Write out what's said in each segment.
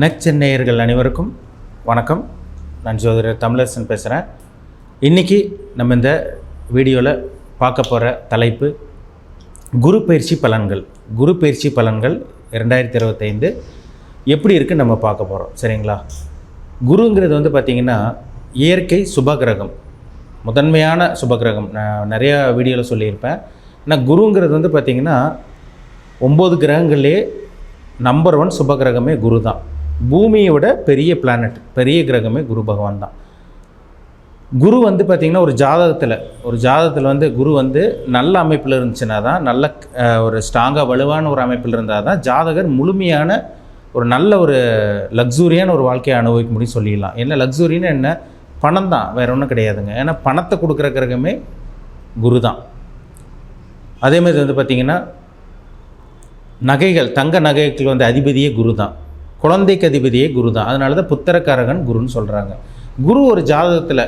நெச்சென்னையர்கள் அனைவருக்கும் வணக்கம். நான் ஜோதிடர் தமிழரசன் பேசுகிறேன் இன்றைக்கி நம்ம இந்த வீடியோவில் பார்க்க போகிற தலைப்பு குரு பயிற்சி பலன்கள். குரு பயிற்சி பலன்கள் ரெண்டாயிரத்தி இருபத்தைந்து எப்படி இருக்குன்னு நம்ம பார்க்க போகிறோம் சரிங்களா? குருங்கிறது வந்து பார்த்திங்கன்னா இயற்கை சுபகிரகம். முதன்மையான சுபகிரகம். நான் நிறையா வீடியோவில் சொல்லியிருப்பேன். ஆனால் குருங்கிறது வந்து பார்த்திங்கன்னா ஒம்பது கிரகங்கள்லேயே நம்பர் ஒன் சுபகிரகமே குரு தான் பூமியை விட பெரிய பிளானட் பெரிய கிரகமே குரு பகவான் தான். குரு வந்து பார்த்திங்கன்னா ஒரு ஜாதகத்தில் ஒரு ஜாதகத்தில் வந்து குரு வந்து நல்ல அமைப்பில் இருந்துச்சுன்னா தான் நல்ல ஒரு ஸ்ட்ராங்காக வலுவான ஒரு அமைப்பில் இருந்தால் தான் ஜாதகர் முழுமையான ஒரு நல்ல ஒரு லக்ஸூரியான ஒரு வாழ்க்கையை அனுபவிக்க முடியும் சொல்லிடலாம். என்ன லக்ஸூரின்னு என்ன? பணம் தான் வேறு ஒன்றும் கிடையாதுங்க. ஏன்னா பணத்தை கொடுக்குற கிரகமே குரு தான். அதே மாதிரி வந்து பார்த்திங்கன்னா நகைகள் தங்க நகைகள் வந்து அதிபதியே குரு தான். குழந்தைக்கு அதிபதியே குரு தான் அதனால தான் புத்திரக்காரகன் குருன்னு சொல்கிறாங்க குரு ஒரு ஜாதகத்தில்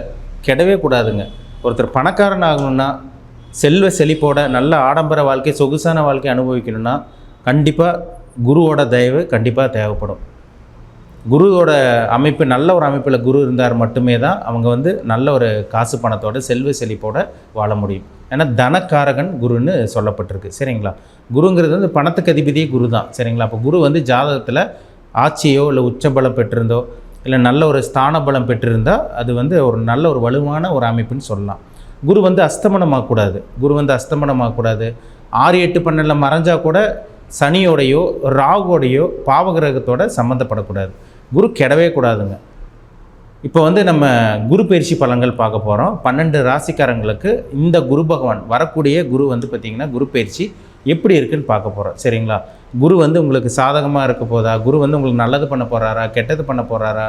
கெடவே கூடாதுங்க. ஒருத்தர் பணக்காரன் ஆகணும்னா செல்வ செழிப்போட நல்ல ஆடம்பர வாழ்க்கை சொகுசான வாழ்க்கை அனுபவிக்கணும்னா கண்டிப்பாக குருவோட தயவு கண்டிப்பாக தேவைப்படும். குருவோட அமைப்பு நல்ல ஒரு அமைப்பில் குரு இருந்தார் மட்டுமே தான் அவங்க வந்து நல்ல ஒரு காசு பணத்தோட செல்வ செழிப்போட வாழ முடியும். ஏன்னா தனக்காரகன் குருன்னு சொல்லப்பட்டிருக்கு. சரிங்களா? குருங்கிறது வந்து பணத்துக்கு அதிபதியே குரு தான் சரிங்களா? அப்போ குரு வந்து ஜாதகத்தில் ஆட்சியோ இல்லை உச்சபலம் பெற்றிருந்தோ இல்லை நல்ல ஒரு ஸ்தான பலம் பெற்றிருந்தால் அது வந்து ஒரு நல்ல ஒரு வலுவான ஒரு அமைப்புன்னு சொல்லலாம். குரு வந்து அஸ்தமனமாகக்கூடாது குரு வந்து அஸ்தமனமாகக்கூடாது ஆறு எட்டு பன்னெண்டில் மறைஞ்சால் கூட சனியோடையோ ராகுவோடையோ பாவகிரகத்தோட சம்மந்தப்படக்கூடாது குரு கெடவே கூடாதுங்க. இப்போ வந்து நம்ம குரு பயிற்சி பலன்கள் பார்க்க போகிறோம் பன்னெண்டு ராசிக்காரங்களுக்கு இந்த குரு பகவான் வரக்கூடிய குரு வந்து பார்த்திங்கன்னா குரு பயிற்சி எப்படி இருக்குன்னு பார்க்க போகிறோம் சரிங்களா? குரு வந்து உங்களுக்கு சாதகமாக இருக்க போதா? குரு வந்து உங்களுக்கு நல்லது பண்ண போகிறாரா கெட்டது பண்ண போகிறாரா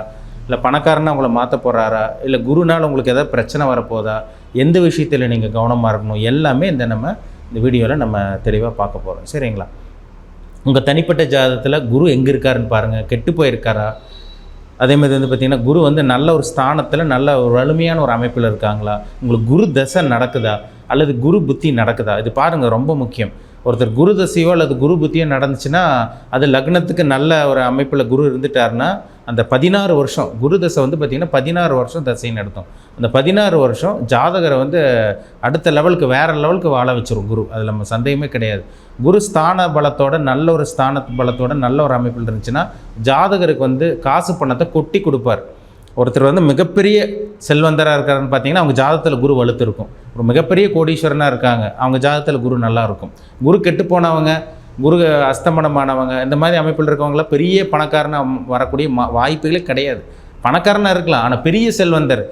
இல்லை பணக்காரனா உங்களை மாற்ற போகிறாரா இல்லை குருனால் உங்களுக்கு எதாவது பிரச்சனை வரப்போதா எந்த விஷயத்தில் நீங்கள் கவனமாக இருக்கணும்? எல்லாமே இந்த நம்ம இந்த வீடியோவில் நம்ம தெளிவாக பார்க்க போகிறோம் சரிங்களா? உங்கள் தனிப்பட்ட ஜாதகத்தில் குரு எங்கே இருக்காருன்னு பாருங்கள் கெட்டு போயிருக்காரா? அதே மாதிரி வந்து பார்த்திங்கன்னா குரு வந்து நல்ல ஒரு ஸ்தானத்தில் நல்ல ஒரு வலிமையான ஒரு அமைப்பில் இருக்காங்களா? உங்களுக்கு குரு தசை நடக்குதா? அல்லது குரு புத்தி நடக்குதா? இது பாருங்கள் ரொம்ப முக்கியம். ஒருத்தர் குரு தசையோ அல்லது குரு புத்தியோ நடந்துச்சுன்னா அது லக்னத்துக்கு நல்ல ஒரு அமைப்பில் குரு இருந்துட்டாருன்னா அந்த பதினாறு வருஷம் குரு தசை வந்து பார்த்திங்கன்னா பதினாறு வருஷம் தசை நடத்தும் அந்த பதினாறு வருஷம் ஜாதகரை வந்து அடுத்த லெவலுக்கு வேறு லெவலுக்கு வாழ வச்சிரும் குரு. அதில் நம்ம சந்தேகமே கிடையாது. குரு ஸ்தான பலத்தோட நல்ல ஒரு ஸ்தான பலத்தோட நல்ல ஒரு அமைப்பில் இருந்துச்சுன்னா ஜாதகருக்கு வந்து காசு பணத்தை கொட்டி கொடுப்பார். ஒருத்தர் வந்து மிகப்பெரிய செல்வந்தராக இருக்காருன்னு பார்த்தீங்கன்னா அவங்க ஜாதத்தில் குரு வலுத்து இருக்கும் ஒரு மிகப்பெரிய கோடீஸ்வரனாக இருக்காங்க. அவங்க ஜாதகத்தில் குரு நல்லா இருக்கும் குரு கெட்டு போனவங்க குரு அஸ்தமனமானவங்க இந்த மாதிரி அமைப்பில் இருக்கவங்களாம் பெரிய பணக்காரனாக வரக்கூடிய மா வாய்ப்புகளே கிடையாது. பணக்காரனாக இருக்கலாம். ஆனால் பெரிய செல்வந்தர்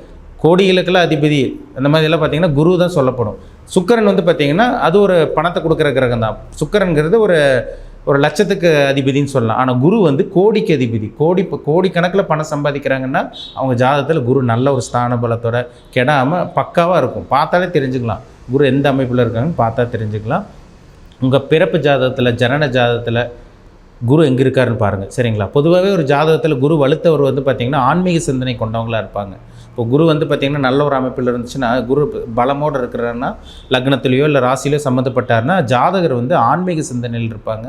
கோடிகளுக்கெல்லாம் அதிபதி அந்த மாதிரிலாம் பார்த்தீங்கன்னா குரு தான் சொல்லப்படும். சுக்கரன் வந்து பார்த்தீங்கன்னா அது ஒரு பணத்தை கொடுக்குற கிரகம் தான் சுக்கரங்கிறது ஒரு ஒரு லட்சத்துக்கு அதிபதின்னு சொல்லலாம். ஆனால் குரு வந்து கோடிக்கு அதிபதி. கோடி கோடிக்கணக்கில் பணம் சம்பாதிக்கிறாங்கன்னா அவங்க ஜாதகத்தில் குரு நல்ல ஒரு ஸ்தான பலத்தோட கெடாமல் பக்காவாக இருக்கும். பார்த்தாலே தெரிஞ்சுக்கலாம். குரு எந்த அமைப்பில் இருக்காங்கன்னு பார்த்தா தெரிஞ்சுக்கலாம். உங்கள் பிறப்பு ஜாதகத்தில் ஜனன ஜாதகத்தில் குரு எங்கே இருக்காருன்னு பாருங்கள் சரிங்களா? பொதுவாகவே ஒரு ஜாதகத்தில் குரு வலுத்தவர் வந்து பார்த்திங்கன்னா ஆன்மீக சிந்தனை கொண்டவங்களா இருப்பாங்க. இப்போ குரு வந்து பார்த்திங்கன்னா நல்ல ஒரு அமைப்பில் இருந்துச்சுன்னா குரு பலமோடு இருக்கிறாருன்னா லக்னத்துலேயோ இல்லை ராசிலையோ சம்மந்தப்பட்டாருன்னா ஜாதகர் வந்து ஆன்மீக சிந்தனையில் இருப்பாங்க.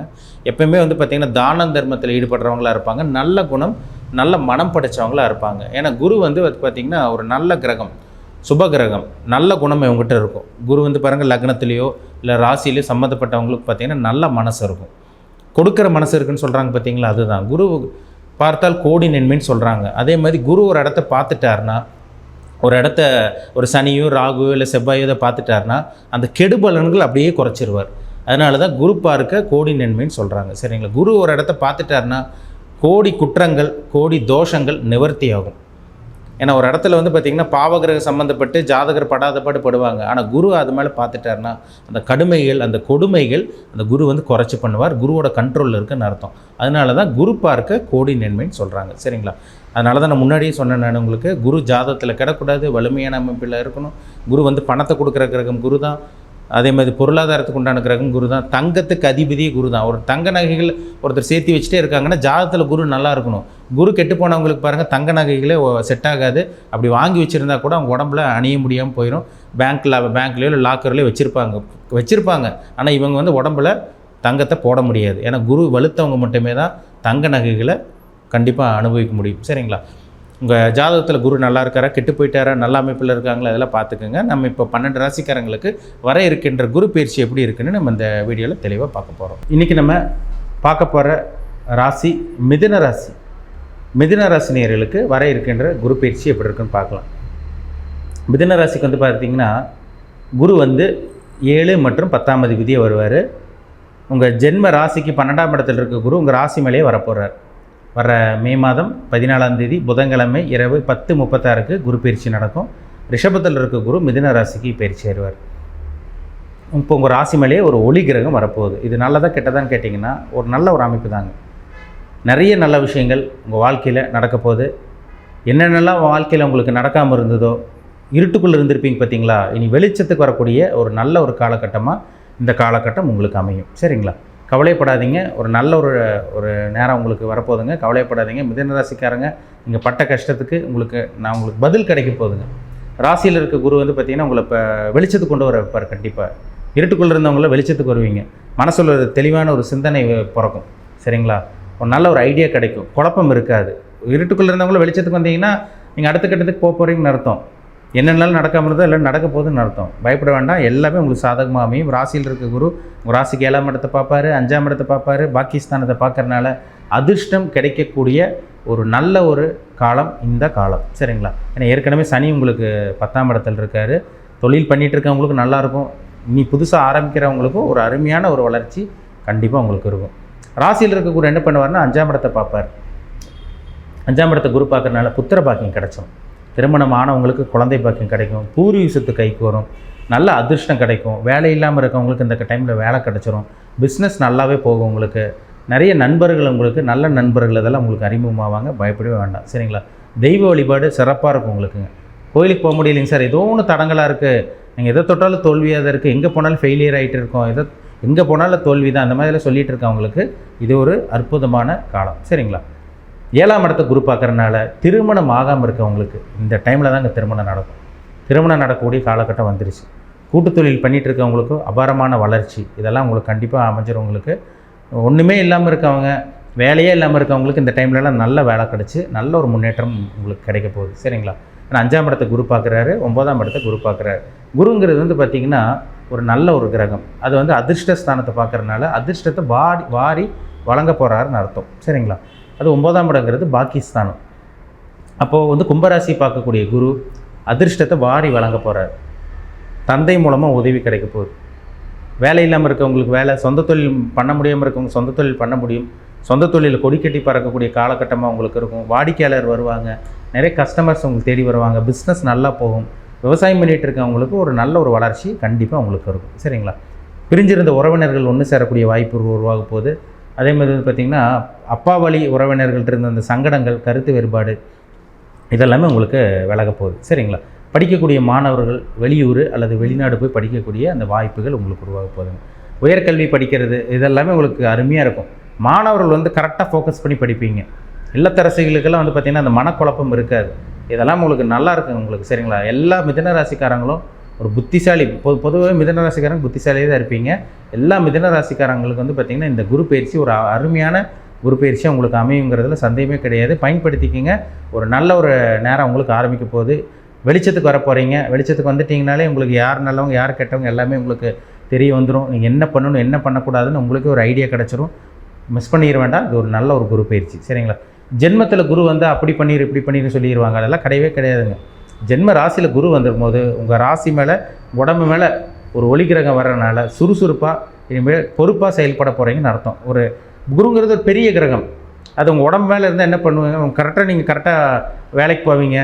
எப்பயுமே வந்து பார்த்திங்கன்னா தான தர்மத்தில் ஈடுபடுறவங்களா இருப்பாங்க. நல்ல குணம் நல்ல மனம் படைச்சவங்களா இருப்பாங்க. ஏன்னா குரு வந்து பார்த்திங்கன்னா ஒரு நல்ல கிரகம் சுப கிரகம் நல்ல குணம் இவங்ககிட்ட இருக்கும். குரு வந்து பாருங்கள் லக்னத்துலேயோ இல்லை ராசிலேயோ சம்மந்தப்பட்டவங்களுக்கு பார்த்திங்கன்னா நல்ல மனசு இருக்கும். கொடுக்குற மனசு இருக்குன்னு சொல்கிறாங்க பார்த்தீங்களா அதுதான். குரு பார்த்தால் கோடி நன்மைன்னு சொல்கிறாங்க அதே மாதிரி குரு ஒரு இடத்த பார்த்துட்டாருன்னா ஒரு இடத்த ஒரு சனியோ ராகுவோ இல்லை செவ்வாயோ இதை பார்த்துட்டாருன்னா அந்த கெடுபலன்கள் அப்படியே குறைச்சிருவார். அதனால தான் குரு பார்க்க கோடி நன்மைன்னு சொல்கிறாங்க சரிங்களா? குரு ஒரு இடத்த பார்த்துட்டாருன்னா கோடி குற்றங்கள் கோடி தோஷங்கள் நிவர்த்தி ஆகும் ஏன்னா ஒரு இடத்துல வந்து பார்த்திங்கன்னா பாவகிரக சம்மந்தப்பட்டு ஜாதகர் படாத பாடு படுவாங்க. ஆனால் குரு அது மேலே பார்த்துட்டாருன்னா அந்த கடுமைகள் அந்த கொடுமைகள் அந்த குரு வந்து குறைச்சி பண்ணுவார். குருவோட கண்ட்ரோலில் இருக்குன்னு அர்த்தம். அதனால தான் குரு பார்க்க கோடி நன்மைன்னு சொல்கிறாங்க சரிங்களா? அதனால தான் நான் முன்னாடியே சொன்னேன் நான் உங்களுக்கு. குரு ஜாதகத்தில் கிடக்கூடாது வலிமையான அமைப்பில் இருக்கணும். குரு வந்து பணத்தை கொடுக்குற கிரகம் குரு தான் அதே மாதிரி பொருளாதாரத்துக்கு உண்டான கிரகம் குரு தான் தங்கத்துக்கு அதிபதியே குரு தான் ஒரு தங்க நகைகள் ஒருத்தர் சேர்த்து வச்சுட்டே இருக்காங்கன்னா ஜாதத்தில் குரு நல்லா இருக்கணும். குரு கெட்டு போனவங்களுக்கு பாருங்கள் தங்க நகைகளே செட் ஆகாது. அப்படி வாங்கி வச்சுருந்தா கூட அவங்க உடம்புல அணிய முடியாமல் போயிடும் பேங்க்கில் பேங்க்லேயோ இல்லை லாக்கர்லேயோ வச்சுருப்பாங்க. வச்சுருப்பாங்க. ஆனால் இவங்க வந்து உடம்புல தங்கத்தை போட முடியாது. ஏன்னா குரு வலுத்தவங்க மட்டுமே தான் தங்க நகைகளை கண்டிப்பாக அனுபவிக்க முடியும். சரிங்களா? உங்கள் ஜாதகத்தில் குரு நல்லா இருக்காரா? கெட்டு போயிட்டாரா? நல்ல அமைப்பில் இருக்காங்களா? அதெல்லாம் பார்த்துக்கோங்க. நம்ம இப்போ பன்னெண்டு ராசிக்காரங்களுக்கு வர இருக்கின்ற குரு பயிற்சி எப்படி இருக்குன்னு நம்ம இந்த வீடியோவில் தெளிவாக பார்க்க போகிறோம் இன்றைக்கி நம்ம பார்க்க போகிற ராசி மிதுன ராசி. மிதுன ராசினியர்களுக்கு வர இருக்கின்ற குரு பயிற்சி எப்படி இருக்குன்னு பார்க்கலாம். மிதுன ராசிக்கு வந்து பார்த்தீங்கன்னா குரு வந்து ஏழு மற்றும் பத்தாம் அதிபதியை வருவார். உங்கள் ஜென்ம ராசிக்கு பன்னெண்டாம் இடத்துல இருக்க குரு உங்கள் ராசி மேலேயே வரப்போகிறார் வர மே மாதம் பதினாலாம் தேதி புதன்கிழமை இரவு பத்து முப்பத்தாறுக்கு குரு பயிற்சி நடக்கும். ரிஷபத்தில் இருக்க குரு மிதுன ராசிக்கு பயிற்சி ஆயிடுவார். இப்போ உங்கள் ராசி மேலேயே ஒரு ஒளி கிரகம் வரப்போகுது. இது நல்லதாக கெட்டதான்னு கேட்டிங்கன்னா ஒரு நல்ல ஒரு அமைப்பு தாங்க. நிறைய நல்ல விஷயங்கள் உங்கள் வாழ்க்கையில் நடக்க போகுது. என்னென்னலாம் வாழ்க்கையில் உங்களுக்கு நடக்காமல் இருந்ததோ இருட்டுக்குள்ளே இருந்திருப்பீங்க பார்த்தீங்களா இனி வெளிச்சத்துக்கு வரக்கூடிய ஒரு நல்ல ஒரு காலகட்டமாக இந்த காலகட்டம் உங்களுக்கு அமையும். சரிங்களா? கவலைப்படாதீங்க ஒரு நல்ல ஒரு ஒரு நேரம் உங்களுக்கு வரப்போகுதுங்க. கவலைப்படாதீங்க மிதன ராசிக்காரங்க நீங்கள் பட்ட கஷ்டத்துக்கு உங்களுக்கு நான் உங்களுக்கு பதில் கிடைக்க போகுதுங்க. ராசியில் இருக்க குரு வந்து பார்த்திங்கன்னா உங்களை இப்போ வெளிச்சத்துக்கு கொண்டு வர வைப்பார் கண்டிப்பாக இருட்டுக்குள்ளே இருந்தவங்கள வெளிச்சத்துக்கு வருவீங்க. மனசில் ஒரு தெளிவான ஒரு சிந்தனை பிறக்கும். சரிங்களா? ஒரு நல்ல ஒரு ஐடியா கிடைக்கும். குழப்பம் இருக்காது. இருட்டுக்குள்ளே இருந்தவங்களும் வெளிச்சத்துக்கு வந்தீங்கன்னா நீங்கள் அடுத்த கட்டத்துக்கு போக போகிறீங்கன்னு அர்த்தம். என்னென்னாலும் நடக்காமல் இருந்தால் எல்லாம் நடக்க போகுதுன்னு அர்த்தம். பயப்பட வேண்டாம். எல்லாமே உங்களுக்கு சாதகமாக அமையும். ராசியில் இருக்க குரு உங்கள் ராசிக்கு ஏழாம் இடத்தை பார்ப்பாரு அஞ்சாம் இடத்தை பார்ப்பாரு பாகிஸ்தானத்தை பார்க்கறனால அதிர்ஷ்டம் கிடைக்கக்கூடிய ஒரு நல்ல ஒரு காலம் இந்த காலம். சரிங்களா? ஏன்னா ஏற்கனவே சனி உங்களுக்கு பத்தாம் இடத்துல இருக்கார். தொழில் பண்ணிகிட்டு இருக்கவங்களுக்கு நல்லாயிருக்கும் இனி புதுசாக ஆரம்பிக்கிறவங்களுக்கும் ஒரு அருமையான ஒரு வளர்ச்சி கண்டிப்பாக உங்களுக்கு இருக்கும். ராசியில் இருக்க குரு என்ன பண்ணுவார்னா அஞ்சாம் இடத்தை பார்ப்பார். அஞ்சாம் இடத்தை குரு பார்க்குறனால புத்திர பாக்கியம் கிடைச்சோம் திருமணம் ஆனவங்களுக்கு குழந்தை பாக்கியம் கிடைக்கும். பூர்வீக சொத்து கைக்கு வரும். நல்ல அதிர்ஷ்டம் கிடைக்கும். வேலை இல்லாமல் இருக்கவங்களுக்கு இந்த டைமில் வேலை கிடைச்சிரும். பிஸ்னஸ் நல்லாவே போகும் உங்களுக்கு. நிறைய நண்பர்கள் உங்களுக்கு நல்ல நண்பர்கள் இதெல்லாம் உங்களுக்கு அறிமுகமாவாங்க. பயப்படவே வேண்டாம். சரிங்களா? தெய்வ வழிபாடு சிறப்பாக இருக்கும் உங்களுக்குங்க. கோயிலுக்கு போக முடியலைங்க சார். ஏதோ ஒன்று தடங்களாக இருக்குது நீங்கள் எதை தொட்டாலும் தோல்வியாக தான் இருக்குது எங்கே போனாலும் ஃபெயிலியர் ஆகிட்டு இருக்கோம். எதை எங்கே போனாலும் தோல்வி தான் அந்த மாதிரிலாம் சொல்லிகிட்டு இருக்கவங்களுக்கு இது ஒரு அற்புதமான காலம். சரிங்களா? ஏழாம் இடத்தை குரு பார்க்கறனால திருமணம் ஆகாமல் இருக்கவங்களுக்கு இந்த டைமில் தாங்க திருமணம் நடக்கும். திருமணம் நடக்கக்கூடிய காலகட்டம் வந்துருச்சு. கூட்டு தொழில் பண்ணிகிட்டு இருக்கவங்களுக்கும் அபாரமான வளர்ச்சி. இதெல்லாம் உங்களுக்கு கண்டிப்பாக அமைஞ்சிரும் உங்களுக்கு. ஒன்றுமே இல்லாமல் இருக்கவங்க வேலையே இல்லாமல் இருக்கவங்களுக்கு இந்த டைம்லலாம் நல்ல வேலை கிடச்சி நல்ல ஒரு முன்னேற்றம் உங்களுக்கு கிடைக்க போகுது. சரிங்களா? ஏன்னா அஞ்சாம் இடத்தை குரு பார்க்குறாரு ஒம்பதாம் இடத்தை குரு பார்க்குறாரு. குருங்கிறது வந்து பார்த்திங்கன்னா ஒரு நல்ல ஒரு கிரகம். அது வந்து அதிர்ஷ்ட ஸ்தானத்தை பார்க்குறதுனால அதிர்ஷ்டத்தை வாரி வாரி வழங்க போகிறாருன்னு அர்த்தம். சரிங்களா? அது ஒன்பதாம் இடங்கிறது பாகிஸ்தானம் அப்போது வந்து கும்பராசி பார்க்கக்கூடிய குரு அதிர்ஷ்டத்தை வாரி வழங்க போகிறார் தந்தை மூலமாக உதவி கிடைக்க போகுது. வேலை இல்லாமல் இருக்கவங்களுக்கு வேலை சொந்த தொழில் பண்ண முடியாமல் இருக்கவங்க சொந்த தொழில் பண்ண முடியும். சொந்த தொழிலில் கொடி கட்டி பறக்கக்கூடிய காலகட்டமாக உங்களுக்கு இருக்கும். வாடிக்கையாளர் வருவாங்க. நிறைய கஸ்டமர்ஸ் உங்களுக்கு தேடி வருவாங்க. பிஸ்னஸ் நல்லா போகும். விவசாயம் பண்ணிகிட்டு இருக்கவங்களுக்கு ஒரு நல்ல ஒரு வளர்ச்சி கண்டிப்பாக உங்களுக்கு இருக்கும். சரிங்களா? பிரிஞ்சிருந்த உறவினர்கள் ஒன்று சேரக்கூடிய வாய்ப்பு உருவாக போகுது. அதே மாதிரி வந்து பார்த்திங்கன்னா அப்பா வழி உறவினர்கள்ட்ட இருந்த அந்த சங்கடங்கள் கருத்து வேறுபாடு இதெல்லாமே உங்களுக்கு விலக போகுது. சரிங்களா? படிக்கக்கூடிய மாணவர்கள் வெளியூர் அல்லது வெளிநாடு போய் படிக்கக்கூடிய அந்த வாய்ப்புகள் உங்களுக்கு உருவாக போகுதுங்க. உயர்கல்வி படிக்கிறது இதெல்லாமே உங்களுக்கு அருமையாக இருக்கும். மாணவர்கள் வந்து கரெக்டாக ஃபோக்கஸ் பண்ணி படிப்பீங்க. இல்லத்தரசிகளுக்கெல்லாம் வந்து பார்த்திங்கன்னா அந்த மனக்குழப்பம் இருக்காது. இதெல்லாம் உங்களுக்கு நல்லா இருக்குங்க உங்களுக்கு. சரிங்களா? எல்லா மிதன ராசிக்காரங்களும் ஒரு புத்திசாலி பொது பொதுவாக மிதன ராசிக்காரங்க புத்திசாலியாக தான் இருப்பீங்க. எல்லா மிதன ராசிக்காரங்களுக்கு வந்து பார்த்திங்கன்னா இந்த குரு பயிற்சி ஒரு அருமையான குரு பயிற்சி உங்களுக்கு அமையுங்கிறதுல சந்தேகமே கிடையாது. பயன்படுத்திக்கிங்க. ஒரு நல்ல ஒரு நேரம் உங்களுக்கு ஆரம்பிக்க போகுது. வெளிச்சத்துக்கு வர போகிறீங்க வெளிச்சத்துக்கு வந்துட்டிங்கனாலே உங்களுக்கு யார் நல்லவங்க யார் கெட்டவங்க எல்லாமே உங்களுக்கு தெரிய வந்துடும் நீங்கள் என்ன பண்ணணும் என்ன பண்ணக்கூடாதுன்னு உங்களுக்கு ஒரு ஐடியா கிடச்சிரும். மிஸ் பண்ணிட வேண்டாம். இது ஒரு நல்ல ஒரு குரு பயிற்சி. சரிங்களா? ஜென்மத்தில் குரு வந்து அப்படி பண்ணிடு இப்படி பண்ணிடு சொல்லிடுவாங்க அதெல்லாம் கிடையவே கிடையாதுங்க. ஜென்ம ராசியில் குரு வந்துடும் போது உங்கள் ராசி மேலே உடம்பு மேலே ஒரு ஒளிகிரகம் வர்றதுனால சுறுசுறுப்பாக இனிமேல் பொறுப்பாக செயல்பட போகிறீங்கன்னு அர்த்தம். ஒரு குருங்கிறது ஒரு பெரிய கிரகம். அது உங்கள் உடம்பு மேலே இருந்தால் என்ன பண்ணுவீங்க? கரெக்டாக நீங்கள் கரெக்டாக வேலைக்கு போவீங்க.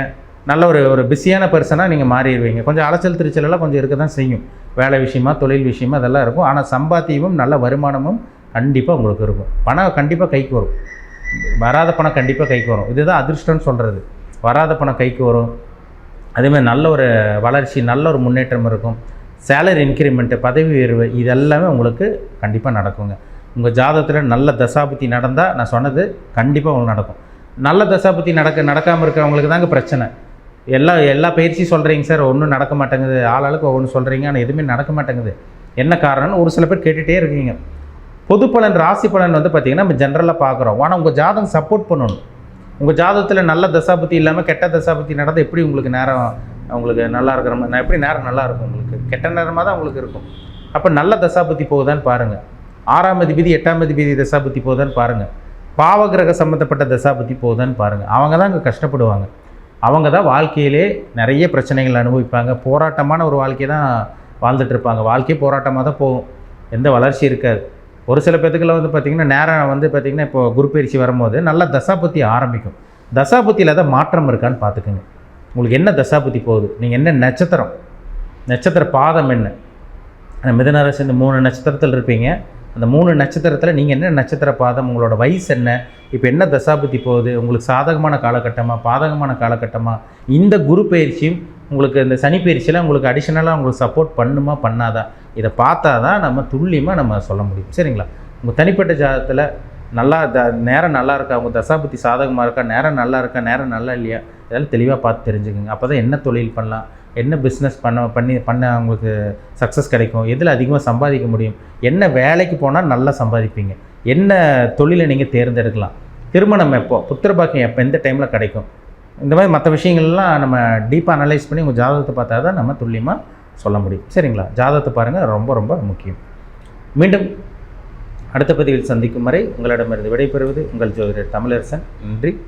நல்ல ஒரு ஒரு பிஸியான பர்சனாக நீங்கள் மாறிடுவீங்க. கொஞ்சம் அலைச்சல் திருச்சலெல்லாம் கொஞ்சம் இருக்க தான் செய்யும். வேலை விஷயமா தொழில் விஷயமா அதெல்லாம் இருக்கும். ஆனால் சம்பாத்தியமும் நல்ல வருமானமும் கண்டிப்பாக உங்களுக்கு இருக்கும். பணம் கண்டிப்பாக கைக்கு வரும். வராத பணம் கண்டிப்பாக கைக்கு வரும். இதுதான் அதிர்ஷ்டம்னு சொல்கிறது வராத பணம் கைக்கு வரும். அதேமாதிரி நல்ல ஒரு வளர்ச்சி நல்ல ஒரு முன்னேற்றம் இருக்கும். சேலரி இன்க்ரிமெண்ட்டு பதவி உயர்வு இதெல்லாமே உங்களுக்கு கண்டிப்பாக நடக்குங்க. உங்கள் ஜாதகத்தில் நல்ல தசாபுத்தி நடந்தால் நான் சொன்னது கண்டிப்பாக உங்களுக்கு நடக்கும். நல்ல தசாபுத்தி நடக்க நடக்காமல் இருக்கிறவங்களுக்கு தாங்க பிரச்சனை. எல்லா எல்லா பயிற்சியும் சொல்கிறீங்க சார் ஒன்றும் நடக்க மாட்டேங்குது. ஆளாளுக்கு ஒவ்வொன்று சொல்கிறீங்க ஆனால் எதுவுமே நடக்க மாட்டேங்குது. என்ன காரணம்னு ஒரு சில பேர் கேட்டுகிட்டே இருக்கீங்க. பொது பலன் ராசி பலன் வந்து பார்த்திங்கன்னா நம்ம ஜென்ரலாக பார்க்குறோம் ஆனால் உங்கள் ஜாதகம் சப்போர்ட் பண்ணணும். உங்கள் ஜாதகத்தில் நல்ல தசாபுத்தி இல்லாமல் கெட்ட தசாபுத்தி நடந்தால் எப்படி உங்களுக்கு நேரம் உங்களுக்கு நல்லா இருக்கிற மாதிரி எப்படி நேரம் நல்லா இருக்கும் உங்களுக்கு? கெட்ட நேரமாக தான் உங்களுக்கு இருக்கும். அப்போ நல்ல தசாபத்தி போகுதான்னு பாருங்கள் ஆறாம் அதிபதி எட்டாம் அதிபதி தசாபத்தி போகுதான்னு பாருங்கள் பாவகிரக சம்மந்தப்பட்ட தசாபத்தி போகுதான்னு பாருங்கள் அவங்க தான் அங்கே கஷ்டப்படுவாங்க. அவங்க தான் வாழ்க்கையிலே நிறைய பிரச்சனைகள் அனுபவிப்பாங்க. போராட்டமான ஒரு வாழ்க்கையை தான் வாழ்ந்துட்டு இருப்பாங்க. வாழ்க்கையே போராட்டமாக தான் போகும். எந்த வளர்ச்சி இருக்காது. ஒரு சில பேத்துக்குள்ள வந்து பார்த்திங்கன்னா நேரம் வந்து பார்த்திங்கன்னா இப்போ குரு பயிற்சி வரும்போது நல்ல தசாபுத்தி ஆரம்பிக்கும். தசாபுத்தியில் தான் மாற்றம் இருக்கான்னு பார்த்துக்குங்க உங்களுக்கு என்ன தசாபுத்தி போகுது? நீங்கள் என்ன நட்சத்திரம்? நட்சத்திர பாதம் என்ன? அந்த இந்த மூணு நட்சத்திரத்தில் இருப்பீங்க. அந்த மூணு நட்சத்திரத்தில் நீங்கள் என்ன நட்சத்திர பாதம்? உங்களோட வயசு என்ன? இப்போ என்ன தசாபுத்தி போகுது? உங்களுக்கு சாதகமான காலகட்டமாக பாதகமான காலகட்டமாக இந்த குரு பயிற்சியும் உங்களுக்கு இந்த சனி உங்களுக்கு அடிஷ்னலாக உங்களுக்கு சப்போர்ட் பண்ணுமா பண்ணாதா? இதை பார்த்தா தான் நம்ம துல்லியமாக நம்ம சொல்ல முடியும். சரிங்களா? உங்கள் தனிப்பட்ட ஜாதகத்தில் நல்லா த நேரம் நல்லா இருக்கா? உங்கள் தசாபுத்தி சாதகமாக இருக்கா? நேரம் நல்லா இருக்கா? நேரம் நல்லா இல்லையா? இதெல்லாம் தெளிவாக பார்த்து தெரிஞ்சுக்கோங்க. அப்போ தான் என்ன தொழில் பண்ணலாம்? என்ன பிஸ்னஸ் பண்ண பண்ணி பண்ண உங்களுக்கு சக்ஸஸ் கிடைக்கும்? எதில் அதிகமாக சம்பாதிக்க முடியும்? என்ன வேலைக்கு போனால் நல்லா சம்பாதிப்பீங்க? என்ன தொழிலை நீங்கள் தேர்ந்தெடுக்கலாம்? திருமணம் எப்போ? புத்திரபாக்கியம் எப்போ? எந்த டைமில் கிடைக்கும்? இந்த மாதிரி மற்ற விஷயங்கள்லாம் நம்ம டீப்பாக அனலைஸ் பண்ணி உங்கள் ஜாதகத்தை பார்த்தா தான் நம்ம துல்லியமாக சொல்ல முடியும். சரிங்களா? ஜாதகத்தை பாருங்கள் ரொம்ப ரொம்ப முக்கியம். மீண்டும் அடுத்த பதிவில் சந்திக்கும் வரை உங்களிடமிருந்து விடைபெறுவது உங்கள் ஜோதிடர் தமிழரசன். நன்றி.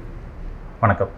வணக்கம்.